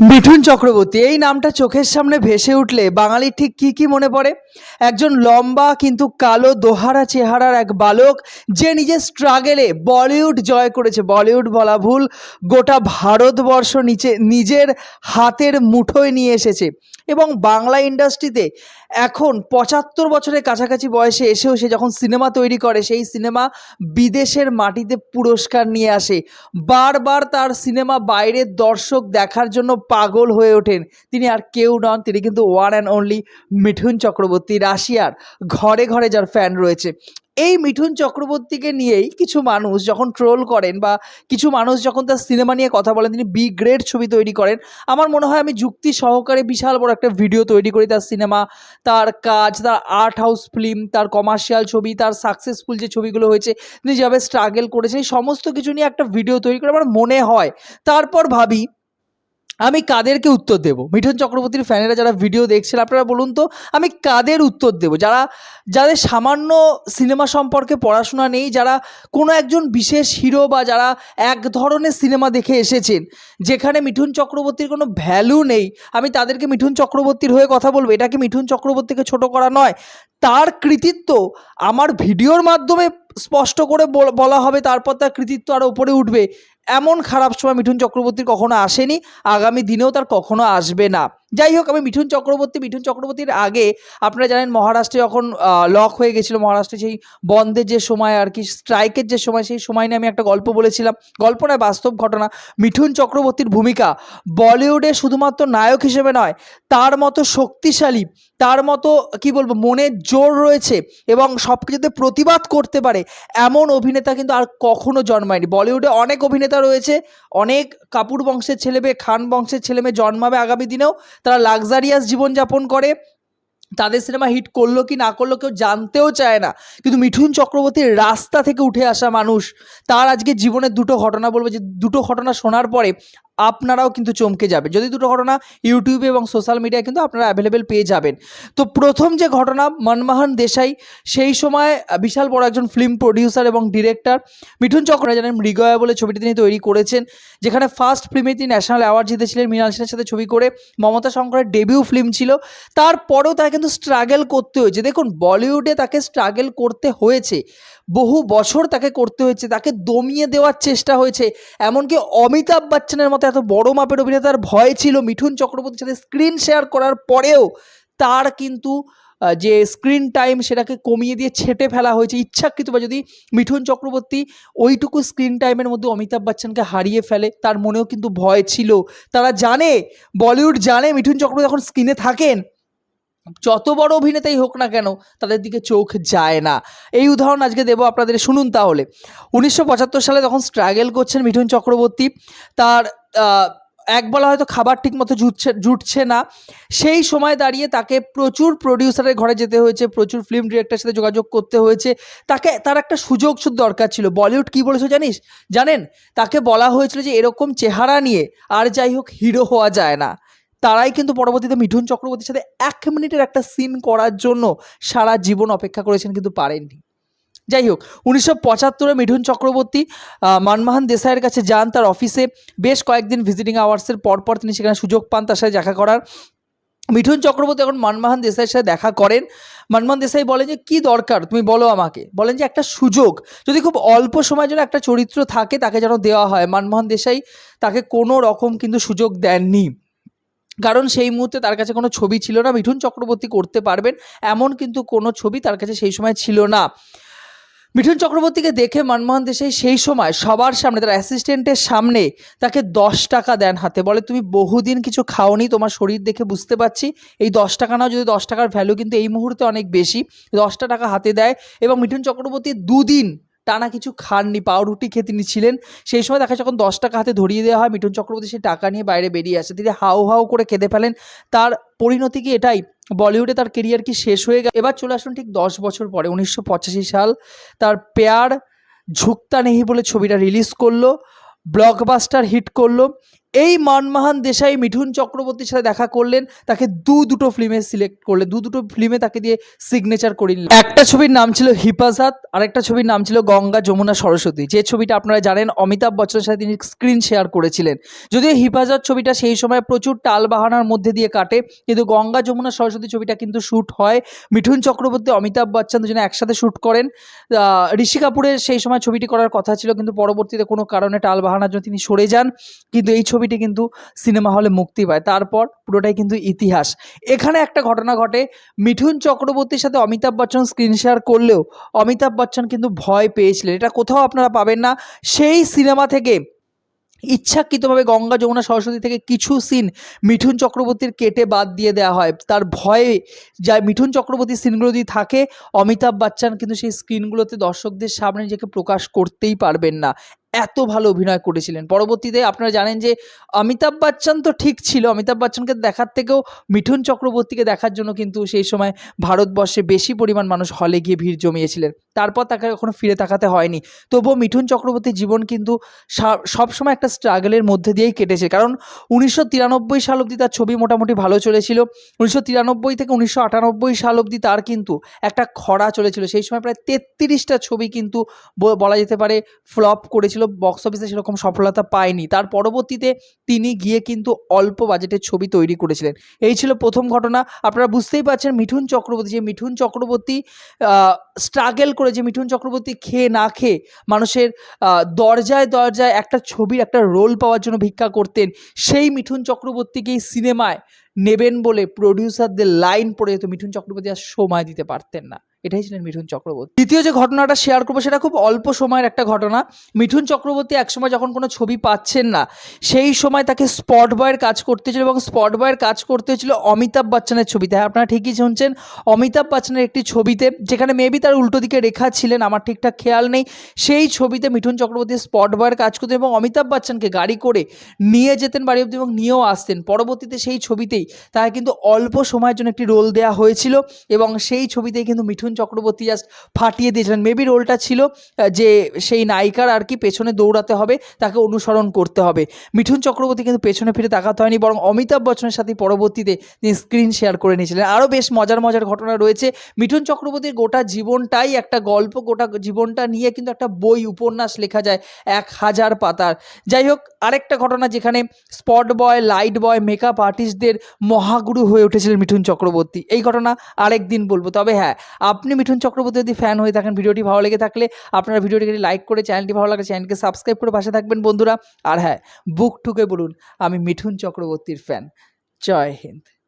মিঠুন চক্রবর্তী, এই নামটা চোখের সামনে ভেসে উঠলে বাঙালির ঠিক কি কি মনে পড়ে? একজন লম্বা কিন্তু কালো দোহারা চেহারার এক বালক যে নিজের স্ট্রাগেলে বলিউড জয় করেছে। বলিউড বলা ভুল, গোটা ভারতবর্ষ নিচে, নিজের হাতের মুঠোয় নিয়ে এসেছে এবং বাংলা ইন্ডাস্ট্রিতে এখন পঁচাত্তর বছরের কাছাকাছি বয়সে এসেও সে যখন সিনেমা তৈরি করে, সেই সিনেমা বিদেশের মাটিতে পুরস্কার নিয়ে আসে। বারবার তার সিনেমা বাইরের দর্শক দেখার জন্য পাগল হয়ে ওঠেন। তিনি আর কেউ নন, তিনি কিন্তু one and only Mithun Chakraborty, রাশিয়ার ঘরে ঘরে যার ফ্যান রয়েছে। এই মিঠুন চক্রবর্তীকে নিয়েই কিছু মানুষ যখন ট্রোল করেন বা কিছু মানুষ যখন তার সিনেমা নিয়ে কথা বলেন, তিনি বি গ্রেড ছবি তৈরি করেন। আমার মনে হয় আমি যুক্তি সহকারে বিশাল বড় একটা ভিডিও তৈরি করি তার সিনেমা তার কাজ, তার আর্ট হাউস ফিল্ম তার কমার্শিয়াল ছবি, তার সাকসেসফুল যে ছবিগুলো হয়েছে, তিনি যেভাবে স্ট্রাগল করেছেন, এই সমস্ত কিছু নিয়ে একটা ভিডিও তৈরি করে আমার মনে হয়। তারপর ভাবি আমি কাদেরকে উত্তর দেব? মিঠুন চক্রবর্তীর ফ্যানেরা যারা ভিডিও দেখছেন আপনারা বলুন তো, আমি কাদের উত্তর দেব? যারা, যাদের সামান্য সিনেমা সম্পর্কে পড়াশোনা নেই, যারা কোনো একজন বিশেষ হিরো বা যারা এক ধরনের সিনেমা দেখে এসেছেন, যেখানে মিঠুন চক্রবর্তীর কোনো ভ্যালু নেই, আমি তাদেরকে মিঠুন চক্রবর্তীর হয়ে কথা বলব। এটা কি মিঠুন চক্রবর্তীকে ছোট করা নয়? তার কৃতিত্ব আমার ভিডিওর মাধ্যমে স্পষ্ট করে বল- হবে, তারপর তার কৃতিত্ব আরও উপরে উঠবে। এমন খারাপ সময় মিঠুন চক্রবর্তীর কখনো আসেনি আগামী দিনেও তার কখনো আসবে না। যাই হোক আমি মিঠুন চক্রবর্তী, মিঠুন চক্রবর্তীর আগে আপনারা জানেন মহারাষ্ট্রে যখন লক হয়ে গেছিল মহারাষ্ট্রে, সেই বন্ধের যে সময় আর কি স্ট্রাইকের যে সময়, সেই সময় নিয়ে আমি একটা গল্প বলেছিলাম। গল্প নয়, বাস্তব ঘটনা। মিঠুন চক্রবর্তীর ভূমিকা বলিউডে শুধুমাত্র নায়ক হিসেবে নয়, তার মতো শক্তিশালী, তার মতো, কি বলব মনের জোর রয়েছে এবং সব কিছুতে প্রতিবাদ করতে পারে এমন অভিনেতা কিন্তু আর কখনো জন্মায়নি। বলিউডে অনেক অভিনেতা রয়েছে, অনেক কাপুর বংশের ছেলে মেয়ে খান বংশের ছেলে মেয়ে জন্মাবে আগামী দিনেও তারা লাক্সারিয়াস জীবনযাপন করে, তাদের সিনেমা হিট করল কি না করল কেউ জানতেও চায় না। কিন্তু মিঠুন চক্রবর্তীর রাস্তা থেকে উঠে আসা মানুষ, তার আজকে জীবনের দুটো ঘটনা বলবে যে দুটো ঘটনা শোনার পরে আপনারাও কিন্তু চমকে যাবে যদি দুটো ঘটনা ইউটিউবে এবং সোশ্যাল মিডিয়ায় কিন্তু আপনারা অ্যাভেলেবেল পেয়ে যাবেন। তো প্রথম যে ঘটনা, মনমোহন দেশাই, সেই সময় বিশাল বড় একজন ফিল্ম প্রডিউসার এবং ডিরেক্টর মিঠুন চক্র জানেন মৃগয়া বলে ছবিটি তিনি তৈরি করেছেন, যেখানে ফার্স্ট ফিল্মে তিনি ন্যাশনাল অ্যাওয়ার্ড জিতেছিলেন মৃণাল সেনের সাথে ছবি করে। মমতা শঙ্করের ডেবিউ ফিল্ম ছিল। তারপরেও তাকে কিন্তু স্ট্রাগল করতে হয়েছে। দেখুন বলিউডে তাকে স্ট্রাগল করতে হয়েছে। বহু বছর তাকে করতে হয়েছে, তাকে দমিয়ে দেওয়ার চেষ্টা হয়েছে। এমনকি অমিতাভ বচ্চনের মতো এত বড় মাপের অভিনেতার ভয় ছিল মিঠুন চক্রবর্তীর সাথে স্ক্রিন শেয়ার করার পরেও তার কিন্তু যে স্ক্রিন টাইম সেটাকে কমিয়ে দিয়ে ছেটে ফেলা হয়েছে। ইচ্ছাকৃত বা যদি মিঠুন চক্রবর্তী ওইটুকু স্ক্রিন টাইমের মধ্যে অমিতাভ বচ্চনকে হারিয়ে ফেলে, তার মনেও কিন্তু ভয় ছিল। তারা জানে, বলিউড জানে মিঠুন চক্রবর্তী যখন স্ক্রিনে থাকেন। যত বড় অভিনেতাই হোক না কেন তাদের দিকে চোখ যায় না। এই উদাহরণ আজকে দেবো আপনাদের শুনুন তাহলে। উনিশশো পঁচাত্তর সালে তখন স্ট্রাগেল করছেন মিঠুন চক্রবর্তী তার আহ, এক বলা হয়তো খাবার ঠিকমতো জুটছে জুটছে না। সেই সময় দাঁড়িয়ে তাকে প্রচুর প্রডিউসারের ঘরে যেতে হয়েছে প্রচুর ফিল্ম ডিরেক্টরের সাথে যোগাযোগ করতে হয়েছে। তাকে তার একটা সুযোগ শুধু দরকার ছিল। বলিউড কী বলেছ জানিস? জানেন? তাকে বলা হয়েছিল যে এরকম চেহারা নিয়ে আর যাই হোক হিরো হওয়া যায় না। তারাই কিন্তু পরবর্তীতে মিঠুন চক্রবর্তীর সাথে এক মিনিটের একটা সিন করার জন্য সারা জীবন অপেক্ষা করেছেন কিন্তু পারেননি। যাই হোক, উনিশশো পঁচাত্তরে মিঠুন চক্রবর্তী মনমোহন দেশাইয়ের কাছে যান তার অফিসে বেশ কয়েকদিন ভিজিটিং আওয়ার্সের পরপর তিনি সেখানে সুযোগ পান তার সাথে দেখা করার। মিঠুন চক্রবর্তী এখন মনমোহন দেশাইয়ের সাথে দেখা করেন। মনমোহন দেশাই বলেন যে, কী দরকার? তুমি বলো আমাকে। বলেন যে, একটা সুযোগ। যদি খুব অল্প সময়ের জন্য একটা চরিত্র থাকে তাকে যেন দেওয়া হয়। মানমোহন দেশাই তাকে কোনো রকম কিন্তু সুযোগ দেননি। কারণ সেই মুহূর্তে তার কাছে কোনো ছবি ছিল না। মিঠুন চক্রবর্তী করতে পারবেন, এমন কিন্তু কোনো ছবি তার কাছে সেই সময় ছিল না। মিঠুন চক্রবর্তীকে দেখে মনমোহন দেশাই সেই সময় সবার সামনে, তার অ্যাসিস্ট্যান্টের সামনে তাকে দশ টাকা দেন হাতে। বলে, তুমি বহুদিন কিছু খাওনি, তোমার শরীর দেখে বুঝতে পারছি। এই দশ টাকা নাও, যদি দশ টাকার ভ্যালু কিন্তু এই মুহূর্তে অনেক বেশি। দশটা টাকা হাতে দেয় এবং মিঠুন চক্রবর্তী দুদিন টানা কিছু খাননি, পাউরুটি খেয়ে তিনি ছিলেন। সেই সময় দেখা যখন দশ টাকা হাতে ধরিয়ে দেওয়া হয়, মিঠুন চক্রবর্তী সেই টাকা নিয়ে বাইরে বেরিয়ে আসে। তিনি হাউ হাউ করে খেতে ফেলেন। তার পরিণতি কি এটাই? বলিউডে তার কেরিয়ার কি শেষ হয়ে গেল? এবার চলে আসুন ঠিক দশ বছর পরে, উনিশশো পঁচাশি সাল। তার পেয়ার ঝুঁকতা নেহি বলে ছবিটা রিলিজ করল ব্লকবাস্টার হিট করল। এই মানমোহন দেশাই মিঠুন চক্রবর্তীর সাথে দেখা করলেন, তাকে দু দুটো ফিল্মে সিলেক্ট করলেন, দু দুটো ফিল্মে তাকে দিয়ে সিগনেচার করে নিলেন। একটা ছবির নাম ছিল হিফাজত আরেকটা ছবির নাম ছিল গঙ্গা যমুনা সরস্বতী। যে ছবিটা আপনারা জানেন, অমিতাভ বচ্চনের সাথে তিনি স্ক্রিন শেয়ার করেছিলেন। যদিও হিফাজত ছবিটা সেই সময় প্রচুর টাল বাহানার মধ্যে দিয়ে কাটে, কিন্তু গঙ্গা যমুনা সরস্বতী ছবিটা কিন্তু শ্যুট হয়। মিঠুন চক্রবর্তী, অমিতাভ বচ্চন দুজনে একসাথে শ্যুট করেন। ঋষি কাপুরের সেই সময় ছবিটি করার কথা ছিল, কিন্তু পরবর্তীতে কোনো কারণে টাল বাহানার জন্য তিনি সরে যান। কিন্তু এই ছবিটি কিন্তু সিনেমা হলে মুক্তি পায়। তারপর পুরোটাই কিন্তু ইতিহাস। এখানে একটা ঘটনা ঘটে। মিঠুন চক্রবর্তীর সাথে অমিতাভ বচ্চন স্ক্রিন শেয়ার করলেও অমিতাভ বচ্চন কিন্তু ভয় পেয়েছিলেন। এটা কোথাও আপনারা পাবেন না। সেই সিনেমা থেকে ইচ্ছাকৃতভাবে গঙ্গা যমুনা সরস্বতী থেকে কিছু সিন মিঠুন চক্রবর্তীর কেটে বাদ দিয়ে দেওয়া হয়। তার ভয়ে যা মিঠুন চক্রবর্তীর সিনগুলো যদি থাকে, অমিতাভ বচ্চন কিন্তু সেই স্ক্রিনগুলোতে দর্শকদের সামনে নিজেকে প্রকাশ করতেই পারবেন না। এত ভালো অভিনয় করেছিলেন। পরবর্তীতে আপনারা জানেন যে অমিতাভ বচ্চন তো ঠিক ছিল। অমিতাভ বচ্চনকে দেখার থেকেও মিঠুন চক্রবর্তীকে দেখার জন্য কিন্তু সেই সময় ভারতবর্ষে বেশি পরিমাণ মানুষ হলে গিয়ে ভিড় জমিয়েছিলেন। তারপর তাকে কখনো ফিরে তাকাতে হয়নি। তবুও মিঠুন চক্রবর্তীর জীবন কিন্তু সবসময় একটা স্ট্রাগলের মধ্যে দিয়েই কেটেছে। কারণ উনিশশো তিরানব্বই সাল অবধি তার ছবি মোটামুটি ভালো চলেছিল। উনিশশো তিরানব্বই থেকে উনিশশো আটানব্বই সাল অবধি তার কিন্তু একটা খরা চলেছিল। সেই সময় প্রায় তেত্রিশটা ছবি কিন্তু বলা যেতে পারে ফ্লপ করেছিল। বক্স অফিসে সেরকম সফলতা পায়নি। তার পরবর্তীতে তিনি গিয়ে কিন্তু অল্প বাজেটের ছবি তৈরি করেছিলেন। এই ছিল প্রথম ঘটনা। আপনারা বুঝতেই পারছেন মিঠুন চক্রবর্তী যে মিঠুন চক্রবর্তী স্ট্রাগেল করে যে মিঠুন চক্রবর্তী খেয়ে না খেয়ে মানুষের দরজায় দরজায় একটা ছবির একটা রোল পাওয়ার জন্য ভিক্ষা করতেন, সেই মিঠুন চক্রবর্তীকেই সিনেমায় নেবেন বলে প্রডিউসারদের লাইন পড়ে যেত মিঠুন চক্রবর্তী আর সময় দিতে পারতেন না। এটাই ছিলেন মিঠুন চক্রবর্তী। দ্বিতীয় যে ঘটনাটা শেয়ার করব, সেটা খুব অল্প সময়ের একটা ঘটনা। মিঠুন চক্রবর্তী একসময় যখন কোনো ছবি পাচ্ছেন না, সেই সময় তাকে স্পট বয়ের কাজ করতে হয়েছিল এবং স্পট বয়ের কাজ করতে হয়েছিল অমিতাভ বচ্চনের ছবিতে। হ্যাঁ আপনারা ঠিকই শুনছেন, অমিতাভ বচ্চনের একটি ছবিতে, যেখানে মেবি তার উল্টো দিকে রেখা ছিলেন, আমার ঠিকঠাক খেয়াল নেই। সেই ছবিতে মিঠুন চক্রবর্তী স্পট বয়ের কাজ করতেন এবং অমিতাভ বচ্চনকে গাড়ি করে নিয়ে যেতেন বাড়ি অব্দি এবং নিয়েও আসতেন। পরবর্তীতে সেই ছবিতেই তাকে কিন্তু অল্প সময়ের জন্য একটি রোল দেওয়া হয়েছিল এবং সেই ছবিতেই কিন্তু মিঠুন চক্রবর্তী জাস্ট ফাটিয়ে দিয়েছিলেন। মেবি রোলটা ছিল যে সেই নায়িকার আর কি পেছনে দৌড়াতে হবে, তাকে অনুসরণ করতে হবে। মিঠুন চক্রবর্তী কিন্তু পেছনে ফিরে তাকাতে হয়নি, বরং অমিতাভ বচ্চনের সাথে পরবর্তীতে তিনি স্ক্রিন শেয়ার করে নিয়েছিলেন। আরও বেশ মজার মজার ঘটনা রয়েছে। মিঠুন চক্রবর্তীর গোটা জীবনটাই একটা গল্প, গোটা জীবনটা নিয়ে কিন্তু একটা বই, উপন্যাস লেখা যায় এক হাজার পাতার। যাই হোক, আরেকটা ঘটনা যেখানে spot boy light boy makeup আর্টিস্টদের Mahaguru হয়ে উঠেছিলেন মিঠুন চক্রবর্তী। এই ঘটনা আরেক দিন বলব। তবে হ্যাঁ আপনি মিঠুন চক্রবর্তী যদি ফ্যান হয়ে থাকেন, ভিডিওটি ভালো লেগে থাকলে আপনারা ভিডিওটিকে লাইক করে চ্যানেলটি ভালো লাগে চ্যানেলকে সাবস্ক্রাইব করে পাশে থাকবেন বন্ধুরা। আর হ্যাঁ বুক ঠুকে বলুন, আমি মিঠুন চক্রবর্তীর ফ্যান জয় হিন্দ।